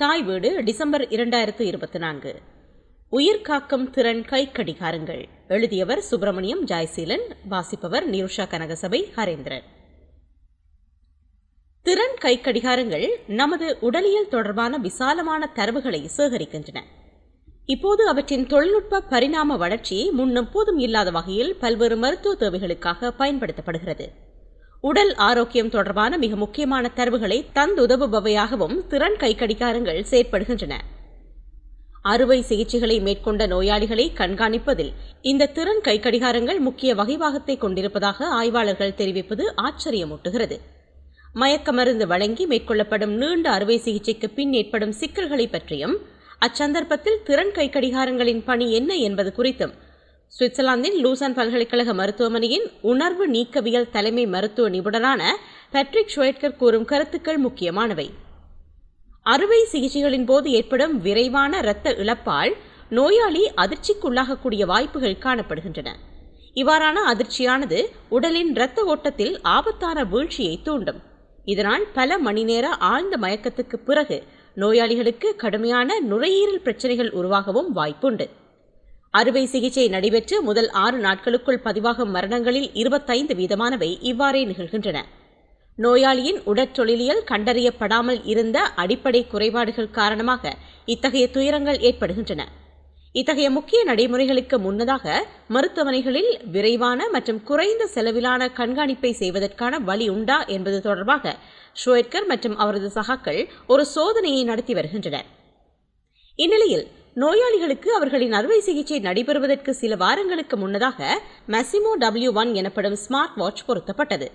தாய் வீடு டிசம்பர் இரண்டாயிரத்து இருபத்தி நான்கு. உயிர் காக்கும் திறன் கை கடிகாரங்கள். எழுதியவர் சுப்பிரமணியம் ஜாய்சீலன் வாசிப்பவர் நிருஷா கனகசபை ஹரேந்திரன். திறன் கை கடிகாரங்கள் நமது உடலியல் தொடர்பான விசாலமான தரவுகளை சேகரிக்கின்றன. இப்போது அவற்றின் தொழில்நுட்ப பரிணாம வளர்ச்சி முன்னெப்போதும் இல்லாத வகையில் பல்வேறு மருத்துவ தேவைகளுக்காக பயன்படுத்தப்படுகிறது. உடல் ஆரோக்கியம் தொடர்பான மிக முக்கியமான தரவுகளை தந்துதவுபவையாகவும் திறன் கைக்கடிகாரங்கள் செயற்படுகின்றன. அறுவை சிகிச்சைகளை மேற்கொண்ட நோயாளிகளை கண்காணிப்பதில் இந்த திறன் கைக்கடிகாரங்கள் முக்கிய வகைவாகத்தை கொண்டிருப்பதாக ஆய்வாளர்கள் தெரிவிப்பது ஆச்சரியமூட்டுகிறது. மயக்க மருந்து வழங்கி மேற்கொள்ளப்படும் நீண்ட அறுவை சிகிச்சைக்கு பின் ஏற்படும் சிக்கல்களை பற்றியும் அச்சந்தர்ப்பத்தில் திறன் கைக்கடிகாரங்களின் பணி என்ன என்பது குறித்தும் சுவிட்சர்லாந்தின் லூசான் பல்கலைக்கழக மருத்துவமனையின் உணர்வு நீக்கவியல் தலைமை மருத்துவ நிபுணரான பேட்ரிக் ஷுவேட்கர் கூறும் கருத்துக்கள் முக்கியமானவை. அறுவை சிகிச்சைகளின் போது ஏற்படும் விரைவான இரத்த இழப்பால் நோயாளி அதிர்ச்சிக்குள்ளாகக்கூடிய வாய்ப்புகள் காணப்படுகின்றன. இவ்வாறான அதிர்ச்சியானது உடலின் இரத்த ஓட்டத்தில் ஆபத்தான வீழ்ச்சியை தூண்டும். இதனால் பல மணி நேர ஆழ்ந்த மயக்கத்துக்கு பிறகு நோயாளிகளுக்கு கடுமையான நுரையீரல் பிரச்சனைகள் உருவாகவும் வாய்ப்புண்டு. அறுவை சிகிச்சை நடைபெற்று முதல் ஆறு நாட்களுக்குள் பதிவாகும் மரணங்களில் இருபத்தைந்து வீதமானவை இவ்வாறே நிகழ்கின்றன. நோயாளியின் உடற்தொழிலியல் கண்டறியப்படாமல் இருந்த அடிப்படை குறைபாடுகள் காரணமாக இத்தகைய துயரங்கள் ஏற்படுகின்றன. இத்தகைய முக்கிய நடைமுறைகளுக்கு முன்னதாக மருத்துவமனைகளில் விரைவான மற்றும் குறைந்த செலவிலான கண்காணிப்பை செய்வதற்கான வழி உண்டா என்பது தொடர்பாக ஷோயட்கர் மற்றும் அவரது சகாக்கள் ஒரு சோதனையை நடத்தி வருகின்றனர். இந்நிலையில் நோயாளிகளுக்கு அவர்களின் அறுவை சிகிச்சை நடைபெறுவதற்கு சில வாரங்களுக்கு முன்னதாக மெசிமோ டபிள்யூ ஒன் எனப்படும் ஸ்மார்ட் வாட்ச் பொருத்தப்பட்டது.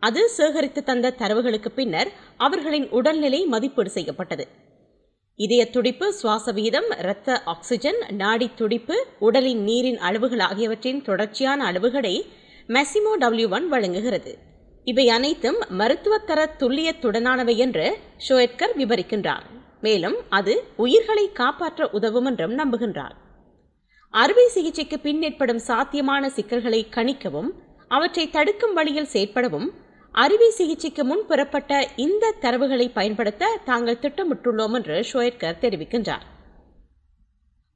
அது சேகரித்து தந்த தரவுகளுக்கு பின்னர் அவர்களின் உடல்நிலை மதிப்பீடு செய்யப்பட்டது. இதய துடிப்பு சுவாச வீதம் இரத்த ஆக்சிஜன் நாடி துடிப்பு உடலின் நீரின் அளவுகள் ஆகியவற்றின் தொடர்ச்சியான அளவுகளை மெசிமோ டபிள்யூ ஒன் வழங்குகிறது. இவை அனைத்தும் மருத்துவத்தர துல்லியத்துடனானவை என்று ஷோயட்கர் விவரிக்கின்றார். மேலும் அது உயிர்களை காப்பாற்ற உதவும் என்றும் நம்புகின்றார். அறுவை சிகிச்சைக்கு பின் ஏற்படும் சாத்தியமான சிக்கல்களை கணிக்கவும் அவற்றை தடுக்கும் வழியில் செயற்படவும் அறுவை சிகிச்சைக்கு முன் பெறப்பட்ட இந்த தரவுகளை பயன்படுத்த தாங்கள் திட்டமிட்டுள்ளோம் என்று ஷோயட்கர் தெரிவிக்கின்றார்.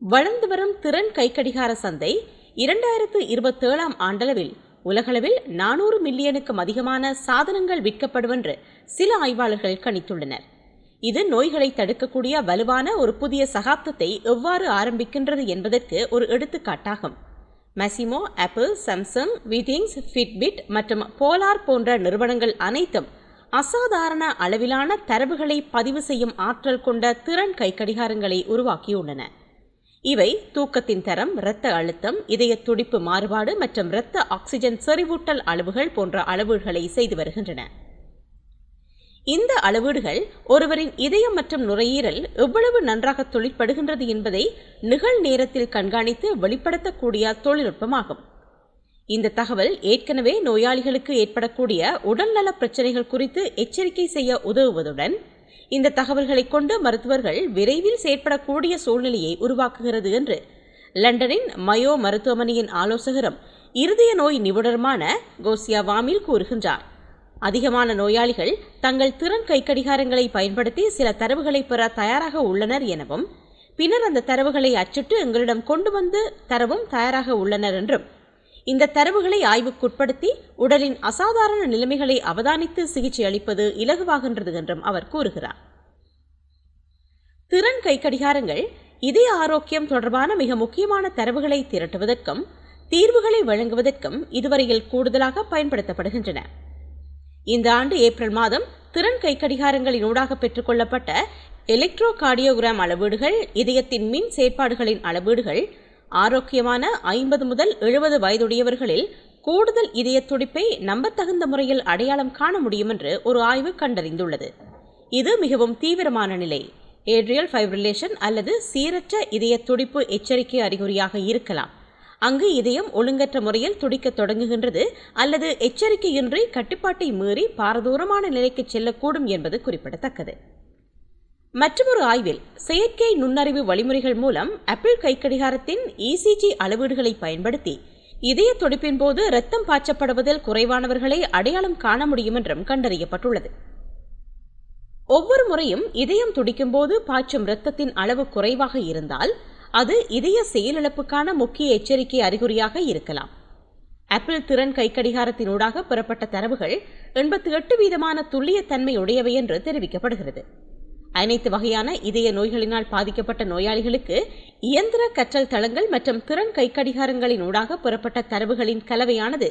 வளர்ந்து வரும் திறன் கைக்கடிகார சந்தை இரண்டாயிரத்து இருபத்தேழாம் ஆண்டளவில் உலகளவில் நானூறு மில்லியனுக்கும் அதிகமான சாதனங்கள் விற்கப்படுவென்று சில ஆய்வாளர்கள் கணித்துள்ளனர். இது நோய்களை தடுக்கக்கூடிய வலுவான ஒரு புதிய சகாப்தத்தை எவ்வாறு ஆரம்பிக்கின்றது என்பதற்கு ஒரு எடுத்துக்காட்டாகும். Masimo Apple Samsung Withings Fitbit மற்றும் போலார் போன்ற நிறுவனங்கள் அனைத்தும் அசாதாரண அளவிலான தரவுகளை பதிவு செய்யும் ஆற்றல் கொண்ட திறன் கைக்கடிகாரங்களை உருவாக்கியுள்ளன. இவை தூக்கத்தின் தரம் இரத்த அழுத்தம் இதய துடிப்பு மாறுபாடு மற்றும் இரத்த ஆக்சிஜன் செறிவூட்டல் அளவுகள் போன்ற அளவுகளை செய்து வருகின்றன. இந்த அளவீடுகள் ஒருவரின் இதயம் மற்றும் நுரையீரல் எவ்வளவு நன்றாக தொழிற்படுகின்றது என்பதை நிகழ் நேரத்தில் கண்காணித்து வெளிப்படுத்தக்கூடிய தொழில்நுட்பமாகும். இந்த தகவல் ஏற்கனவே நோயாளிகளுக்கு ஏற்படக்கூடிய உடல்நல பிரச்சனைகள் குறித்து எச்சரிக்கை செய்ய உதவுவதுடன் இந்த தகவல்களை கொண்டு மருத்துவர்கள் விரைவில் செயற்படக்கூடிய சூழ்நிலையை உருவாக்குகிறது என்று லண்டனின் மயோ மருத்துவமனையின் ஆலோசகரும் இருதய நோய் நிபுணருமான கோசியா வாமில் கூறுகின்றார். அதிகமான நோயாளிகள் தங்கள் திறன் கைக்கடிகாரங்களை பயன்படுத்தி சில தரவுகளை பெற தயாராக உள்ளனர் எனவும் பின்னர் அந்த தரவுகளை அச்சிட்டு எங்களிடம் கொண்டு வந்து தரவும் தயாராக உள்ளனர் என்றும் இந்த தரவுகளை ஆய்வுக்குட்படுத்தி உடலின் அசாதாரண நிலைமைகளை அவதானித்து சிகிச்சை அளிப்பது இலகுவாகின்றது என்றும் அவர் கூறுகிறார். திறன் கைக்கடிகாரங்கள் இதய ஆரோக்கியம் தொடர்பான மிக முக்கியமான தரவுகளை திரட்டுவதற்கும் தீர்வுகளை வழங்குவதற்கும் இதுவரையில் கூடுதலாக பயன்படுத்தப்படுகின்றன. இந்த ஆண்டு ஏப்ரல் மாதம் திறன் கைக்கடிகாரங்களின் ஊடாக பெற்றுக்கொள்ளப்பட்ட எலக்ட்ரோ கார்டியோகிராம் அளவீடுகள் இதயத்தின் மின் செயற்பாடுகளின் அளவீடுகள் ஆரோக்கியமான ஐம்பது முதல் எழுபது வயதுடையவர்களில் கூடுதல் இதய துடிப்பை நம்பத்தகுந்த முறையில் அடையாளம் காண முடியும் என்று ஒரு ஆய்வு கண்டறிந்துள்ளது. இது மிகவும் தீவிரமான நிலை. ஏட்ரியல் ஃபைப்ரிலேஷன் அல்லது சீரற்ற இதய துடிப்பு எச்சரிக்கை அறிகுறியாக இருக்கலாம். அங்கு இதயம் ஒழுங்கற்ற முறையில் துடிக்கத் தொடங்குகின்றது அல்லது எச்சரிக்கையின்றி கட்டுப்பாட்டை மீறி பாரதூரமான நிலைக்கு செல்லக்கூடும் என்பது குறிப்பிடத்தக்கது. மற்றொரு ஆய்வில் செயற்கை நுண்ணறிவு வழிமுறைகள் மூலம் ஆப்பிள் கைக்கடிகாரத்தின் இசிஜி அளவீடுகளை பயன்படுத்தி இதய துடிப்பின் போது இரத்தம் பாய்ச்சப்படுவதில் குறைவானவர்களை அடையாளம் காண முடியும் என்றும் கண்டறியப்பட்டுள்ளது. ஒவ்வொரு முறையும் இதயம் துடிக்கும் போது பாய்ச்சும் இரத்தத்தின் அளவு குறைவாக இருந்தால் அது இதய செயலிழப்புக்கான முக்கிய எச்சரிக்கை அறிகுறியாக இருக்கலாம். ஆப்பிள் திறன் கைக்கடிகாரத்தினூடாக பெறப்பட்ட தரவுகள் எண்பத்தி எட்டு வீதமான துல்லியத்தன்மை உடையவை என்று தெரிவிக்கப்படுகிறது. அனைத்து வகையான இதய நோய்களினால் பாதிக்கப்பட்ட நோயாளிகளுக்கு இயந்திர கற்றல் தளங்கள் மற்றும் திறன் கைக்கடிகாரங்களின் ஊடாக பெறப்பட்ட தரவுகளின் கலவையானது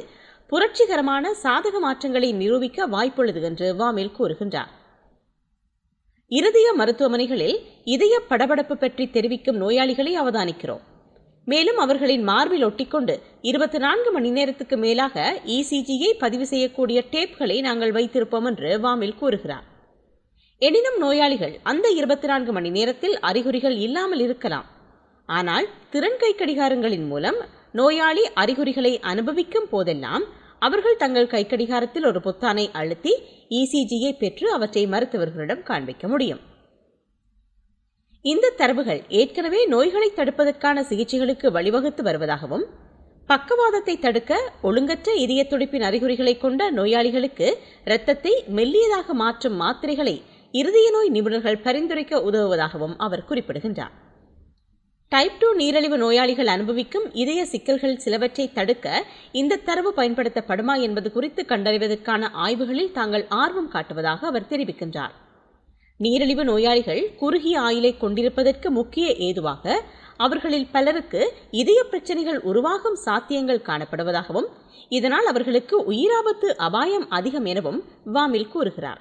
புரட்சிகரமான சாதக மாற்றங்களை நிரூபிக்க வாய்ப்புள்ளது என்று வாமில் கூறுகின்றார். இருதய மருத்துவமனைகளில் இதய படபடப்பு பற்றி தெரிவிக்கும் நோயாளிகளை அவதானிக்கிறோம். மேலும் அவர்களின் மார்பில் ஒட்டிக்கொண்டு இருபத்தி நான்கு மணி நேரத்துக்கு மேலாக இசிஜியை பதிவு செய்யக்கூடிய டேப்களை நாங்கள் வைத்திருப்போம் என்று வாமில் கூறுகிறார். எனினும் நோயாளிகள் அந்த இருபத்தி நான்கு மணி நேரத்தில் அறிகுறிகள் இல்லாமல் இருக்கலாம். ஆனால் திறன் கை கடிகாரங்களின் மூலம் நோயாளி அறிகுறிகளை அனுபவிக்கும் போதெல்லாம் அவர்கள் தங்கள் கைக்கடிகாரத்தில் ஒரு பொத்தானை அழுத்தி இசிஜியை பெற்று அவற்றை மருத்துவர்களிடம் காண்பிக்க முடியும். இந்த தரவுகள் ஏற்கனவே நோய்களை தடுப்பதற்கான சிகிச்சைகளுக்கு வழிவகுத்து வருவதாகவும் பக்கவாதத்தை தடுக்க ஒழுங்கற்ற இதய துடிப்பின் அறிகுறிகளை கொண்ட நோயாளிகளுக்கு இரத்தத்தை மெல்லியதாக மாற்றும் மாத்திரைகளை இருதய நோய் நிபுணர்கள் பரிந்துரைக்க உதவுவதாகவும் அவர் குறிப்பிடுகின்றார். டைப் டூ நீரிழிவு நோயாளிகள் அனுபவிக்கும் இதய சிக்கல்கள் சிலவற்றை தடுக்க இந்த தரவு பயன்படுத்தப்படுமா என்பது குறித்து கண்டறிவதற்கான ஆய்வுகளில் தாங்கள் ஆர்வம் காட்டுவதாக அவர் தெரிவிக்கின்றார். நீரிழிவு நோயாளிகள் குறுகிய ஆயுளை கொண்டிருப்பதற்கு முக்கிய ஏதுவாக அவர்களில் பலருக்கு இதய பிரச்சனைகள் உருவாகும் சாத்தியங்கள் காணப்படுவதாகவும் இதனால் அவர்களுக்கு உயிராபத்து அபாயம் அதிகம் எனவும் வாமில் கூறுகிறார்.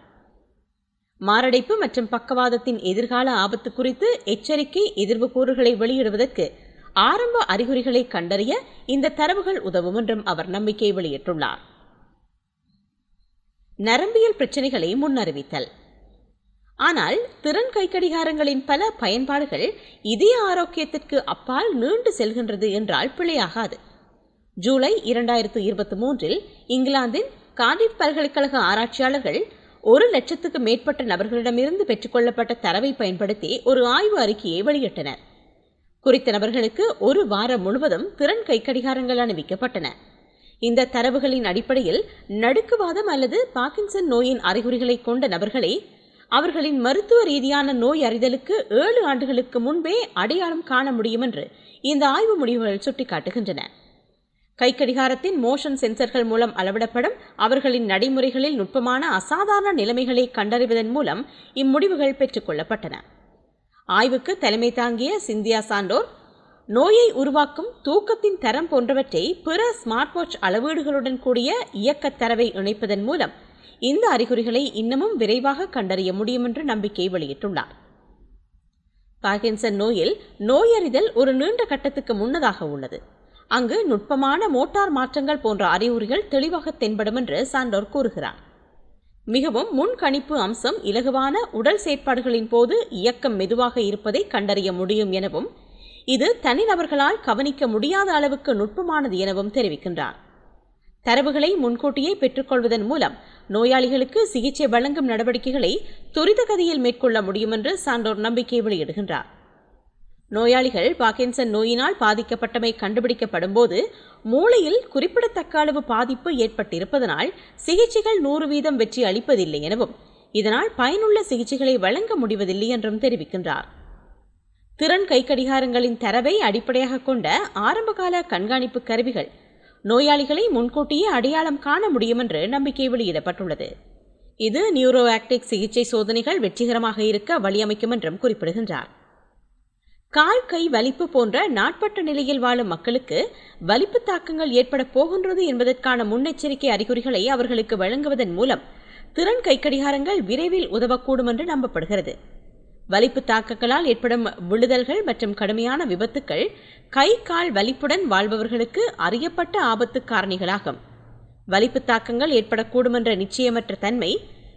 மாரடைப்பு மற்றும் பக்கவாதத்தின் எதிர்கால ஆபத்து குறித்து எச்சரிக்கை எதிர்வு கூறுகளை வெளியிடுவதற்கு ஆரம்ப அறிகுறிகளை கண்டறிய இந்த தரவுகள் உதவும் என்றும் அவர் நம்பிக்கை வெளியிட்டுள்ளார். நரம்பியல் பிரச்சனைகளை முன்னறிவித்தல். ஆனால் திறன் கைக்கடிகாரங்களின் பல பயன்பாடுகள் இதய ஆரோக்கியத்திற்கு அப்பால் நீண்டு செல்கின்றது என்றால் பிழையாகாது. ஜூலை இரண்டாயிரத்து இருபத்தி மூன்றில் இங்கிலாந்தின் கார்டிஃப் பல்கலைக்கழக ஆராய்ச்சியாளர்கள் ஒரு லட்சத்துக்கு மேற்பட்ட நபர்களிடமிருந்து பெற்றுக்கொள்ளப்பட்ட தரவை பயன்படுத்தி ஒரு ஆய்வு அறிக்கையை வெளியிட்டனர். குறித்த நபர்களுக்கு ஒரு வாரம் முழுவதும் திறன் கைக்கடிகாரங்கள் அணிவிக்கப்பட்டன. இந்த தரவுகளின் அடிப்படையில் நடுக்குவாதம் அல்லது பாக்கின்சன் நோயின் அறிகுறிகளை கொண்ட நபர்களை அவர்களின் மருத்துவ ரீதியான நோய் அறிதலுக்கு ஏழு ஆண்டுகளுக்கு முன்பே அடையாளம் காண முடியும் என்று இந்த ஆய்வு முடிவுகள் சுட்டிக்காட்டுகின்றன. கைக்கடிகாரத்தின் மோஷன் சென்சர்கள் மூலம் அளவிடப்படும் அவர்களின் நடைமுறைகளில் நுட்பமான அசாதாரண நிலைமைகளை கண்டறிவதன் மூலம் இம்முடிவுகள் பெற்றுக்கொள்ளப்பட்டன ஆய்வுக்கு தலைமை தாங்கிய சிந்தியா சாண்டோர் நோயை உருவாக்கும் தூக்கத்தின் தரம் போன்றவற்றை பிற ஸ்மார்ட் வாட்ச் அளவீடுகளுடன் கூடிய இயக்கத் தரவை இணைப்பதன் மூலம் இந்த அறிகுறிகளை இன்னமும் விரைவாக கண்டறிய முடியும் என்று நம்பிக்கை வெளியிட்டுள்ளார். பார்க்கின்சன் நோயில் நோயறிதல் ஒரு நீண்ட கட்டத்துக்கு முன்னதாக உள்ளது. அங்கு நுட்பமான மோட்டார் மாற்றங்கள் போன்ற அறிகுறிகள் தெளிவாக தென்படும் என்று சாண்டோர் கூறுகிறார். மிகவும் முன்கணிப்பு அம்சம் இலகுவான உடல் செயற்பாடுகளின் போது இயக்கம் மெதுவாக இருப்பதை கண்டறிய முடியும் எனவும் இது தனிநபர்களால் கவனிக்க முடியாத அளவுக்கு நுட்பமானது எனவும் தெரிவிக்கின்றார். தரவுகளை முன்கூட்டியே பெற்றுக்கொள்வதன் மூலம் நோயாளிகளுக்கு சிகிச்சை வழங்கும் நடவடிக்கைகளை துரித கதியில் மேற்கொள்ள முடியும் என்று சான்றோர் நம்பிக்கை வெளியிடுகின்றார். நோயாளிகள் பாக்கின்சன் நோயினால் பாதிக்கப்பட்டமை கண்டுபிடிக்கப்படும் போது மூளையில் குறிப்பிடத்தக்க அளவு பாதிப்பு ஏற்பட்டிருப்பதனால் சிகிச்சைகள் நூறு வீதம் வெற்றி அளிப்பதில்லை எனவும் இதனால் பயனுள்ள சிகிச்சைகளை வழங்க முடிவதில்லை என்றும் தெரிவிக்கின்றார். திறன் கைக்கடிகாரங்களின் தரவை அடிப்படையாக கொண்ட ஆரம்பகால கண்காணிப்பு கருவிகள் நோயாளிகளை முன்கூட்டியே அடையாளம் காண முடியும் என்று நம்பிக்கை வெளியிடப்பட்டுள்ளது. இது நியூரோஆக்டிக் சிகிச்சை சோதனைகள் வெற்றிகரமாக இருக்க வழியமைக்கும் என்றும் குறிப்பிடுகின்றார். கால் கை வலிப்பு போன்ற நாட்பட்ட நிலையில் வாழும் மக்களுக்கு வலிப்பு தாக்கங்கள் ஏற்பட போகின்றது என்பதற்கான முன்னெச்சரிக்கை அறிகுறிகளை அவர்களுக்கு வழங்குவதன் மூலம் திறன் கைக்கடிகாரங்கள் விரைவில் உதவக்கூடும் என்று நம்பப்படுகிறது. வலிப்பு தாக்கங்களால் ஏற்படும் விழுதல்கள் மற்றும் கடுமையான விபத்துக்கள் கை கால் வலிப்புடன் வாழ்பவர்களுக்கு அறியப்பட்ட ஆபத்து காரணிகளாகும். வலிப்பு தாக்கங்கள் ஏற்படக்கூடும் என்ற நிச்சயமற்ற தன்மை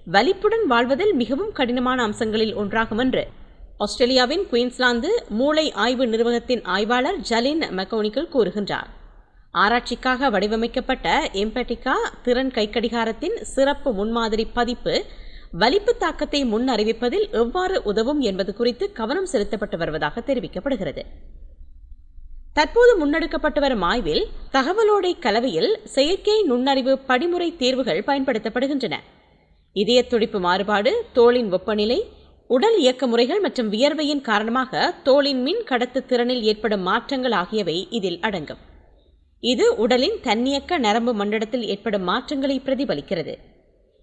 வலிப்புடன் வாழ்வதில் மிகவும் கடினமான அம்சங்களில் ஒன்றாகும் என்று ஆஸ்திரேலியாவின் குயின்ஸ்லாந்து மூளை ஆய்வு நிறுவனத்தின் ஆய்வாளர் ஜலின் மெக்கோனிக்கல் கூறுகின்றார். ஆராய்ச்சிக்காக வடிவமைக்கப்பட்ட எம்பெட்டிகா திறன் கைக்கடிகாரத்தின் சிறப்பு முன்மாதிரி பதிப்பு வலிப்பு தாக்கத்தை முன் அறிவிப்பதில் எவ்வாறு உதவும் என்பது குறித்து கவனம் செலுத்தப்பட்டு வருவதாக தெரிவிக்கப்படுகிறது. தற்போது முன்னெடுக்கப்பட்டு வரும் ஆய்வில் தகவலோடை கலவையில் செயற்கை நுண்ணறிவு படிமுறை தேர்வுகள் பயன்படுத்தப்படுகின்றன. இதய துடிப்பு மாறுபாடு தோளின் வெப்பநிலை உடல் இயக்க முறைகள் மற்றும் வியர்வையின் காரணமாக தோலின் மின் கடத்து திறனில் ஏற்படும் மாற்றங்கள் ஆகியவை இதில் அடங்கும். இது உடலின் தன்னியக்க நரம்பு மண்டலத்தில் ஏற்படும் மாற்றங்களை பிரதிபலிக்கிறது.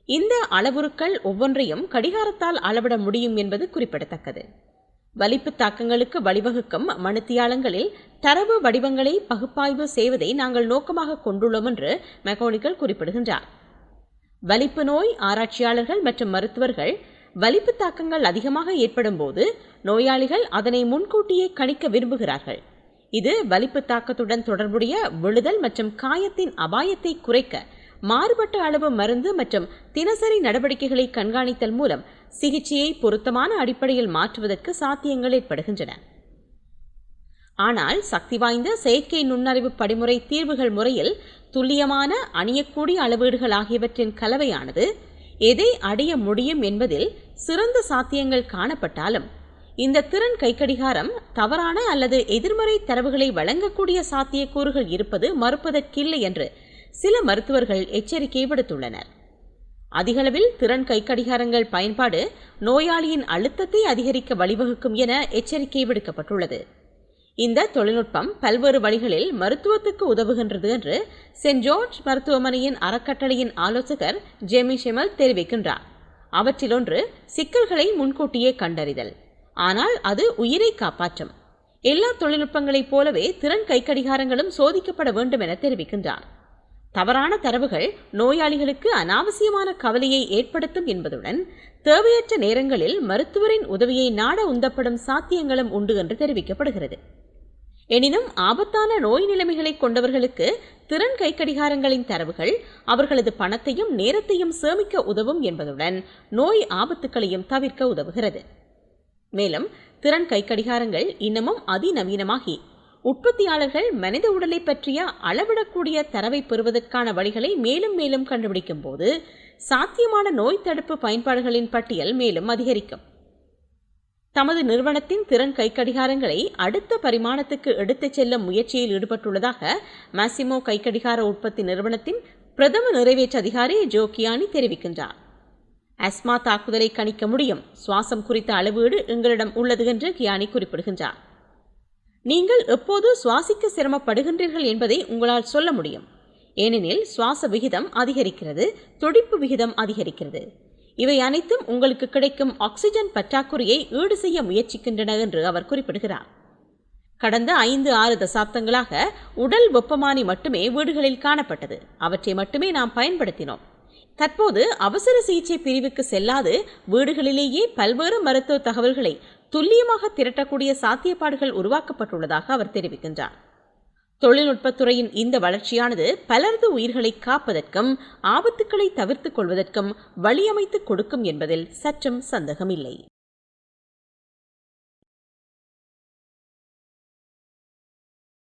இந்த அளவுருக்கள் ஒவ்வொன்றையும் கடிகாரத்தால் அளவிட முடியும் என்பது குறிப்பிடத்தக்கது. வலிப்பு தாக்கங்களுக்கு வழிவகுக்கும் மனுத்தியாலங்களில் தரவு வடிவங்களை பகுப்பாய்வு செய்வதை நாங்கள் நோக்கமாக கொண்டுள்ளோம் என்று மெக்கானிக்கல் குறிப்பிடுகின்றார். வலிப்பு நோய் ஆராய்ச்சியாளர்கள் மற்றும் மருத்துவர்கள் வலிப்பு தாக்கங்கள் அதிகமாக ஏற்படும் போது நோயாளிகள் அதனை முன்கூட்டியே கணிக்க விரும்புகிறார்கள். இது வலிப்பு தாக்கத்துடன் தொடர்புடைய விழுதல் மற்றும் காயத்தின் அபாயத்தை குறைக்க மாறுபட்ட அளவு மருந்து மற்றும் தினசரி நடவடிக்கைகளை கண்காணித்தல் மூலம் சிகிச்சையை பொருத்தமான அடிப்படையில் மாற்றுவதற்கு சாத்தியங்கள் ஏற்படுகின்றன. ஆனால் சக்தி வாய்ந்த செயற்கை நுண்ணறிவு படிமுறை தீர்வுகள் முறையில் துல்லியமான அணியக்கூடிய அளவீடுகள் ஆகியவற்றின் கலவையானது எதை அடைய முடியும் என்பதில் சிறந்த சாத்தியங்கள் காணப்பட்டாலும் இந்த திறன் கைக்கடிகாரம் தவறான அல்லது எதிர்மறை தரவுகளை வழங்கக்கூடிய சாத்தியக்கூறுகள் இருப்பது மறுப்பதற்கில்லை என்று சில மருத்துவர்கள் எச்சரிக்கை விடுத்துள்ளனர் அதிகளவில் திறன் கைக்கடிகாரங்கள் பயன்பாடு நோயாளியின் அழுத்தத்தை அதிகரிக்க வழிவகுக்கும் என எச்சரிக்கை விடுக்கப்பட்டுள்ளது. இந்த தொழில்நுட்பம் பல்வேறு வழிகளில் மருத்துவத்துக்கு உதவுகின்றது என்று சென்ட் ஜார்ஜ் மருத்துவமனையின் அறக்கட்டளையின் ஆலோசகர் ஜேமி ஷெமல் தெரிவிக்கின்றார். அவற்றிலொன்று சிக்கல்களை முன்கூட்டியே கண்டறிதல். ஆனால் அது உயிரை காப்பாற்றும். எல்லா தொழில்நுட்பங்களைப் போலவே திறன் கைக்கடிகாரங்களும் சோதிக்கப்பட வேண்டும் என தெரிவிக்கின்றார். தவறான தரவுகள் நோயாளிகளுக்கு அனாவசியமான கவலையை ஏற்படுத்தும் என்பதுடன் தேவையற்ற நேரங்களில் மருத்துவரின் உதவியை நாட உந்தப்படும் சாத்தியங்களும் உண்டு என்று தெரிவிக்கப்படுகிறது. எனினும் ஆபத்தான நோய் நிலைமைகளை கொண்டவர்களுக்கு திறன் கைக்கடிகாரங்களின் தரவுகள் அவர்களது பணத்தையும் நேரத்தையும் சேமிக்க உதவும் என்பதுடன் நோய் ஆபத்துக்களையும் தவிர்க்க உதவுகிறது. மேலும் திறன் கைக்கடிகாரங்கள் இன்னமும் அதிநவீனமாகி உற்பத்தியாளர்கள் மனித உடலை பற்றிய அளவிடக்கூடிய தரவை பெறுவதற்கான வழிகளை மேலும் மேலும் கண்டுபிடிக்கும் போது சாத்தியமான நோய் தடுப்பு பயன்பாடுகளின் பட்டியல் மேலும் அதிகரிக்கும். தமது நிறுவனத்தின் திறன் கைக்கடிகாரங்களை அடுத்த பரிமாணத்துக்கு எடுத்துச் செல்லும் முயற்சியில் ஈடுபட்டுள்ளதாக மாசிமோ கைக்கடிகார உற்பத்தி நிறுவனத்தின் பிரதம நிறைவேற்று அதிகாரி ஜோ கியானி தெரிவிக்கின்றார். அஸ்மா தாக்குதலை கணிக்க முடியும். சுவாசம் குறித்த அளவீடு எங்களிடம் உள்ளது என்று கியானி குறிப்பிடுகின்றார். நீங்கள் எப்போது சுவாசிக்க சிரமப்படுகின்றீர்கள் என்பதை உங்களால் சொல்ல முடியும். ஏனெனில் சுவாச விகிதம் அதிகரிக்கிறது துடிப்பு விகிதம் அதிகரிக்கிறது. இவை அனைத்தும் உங்களுக்கு கிடைக்கும் ஆக்சிஜன் பற்றாக்குறையை ஈடு செய்ய முயற்சிக்கின்றன என்று அவர் குறிப்பிடுகிறார். கடந்த ஐந்து ஆறு தசாப்தங்களாக உடல் வெப்பமானி மட்டுமே வீடுகளில் காணப்பட்டது. அவற்றை மட்டுமே நாம் பயன்படுத்தினோம். தற்போது அவசர சிகிச்சை பிரிவுக்கு செல்லாது வீடுகளிலேயே பல்வேறு மருத்துவ தகவல்களை துல்லியமாக திரட்டக்கூடிய சாத்தியப்பாடுகள் உருவாக்கப்பட்டுள்ளதாக அவர் தெரிவிக்கின்றார். தொழில்நுட்பத்துறையின் இந்த வளர்ச்சியானது பலரது உயிர்களை காப்பதற்கும் ஆபத்துக்களை தவிர்த்துக் கொள்வதற்கும் வழியமைத்து கொடுக்கும் என்பதில் சற்றும் சந்தேகமில்லை.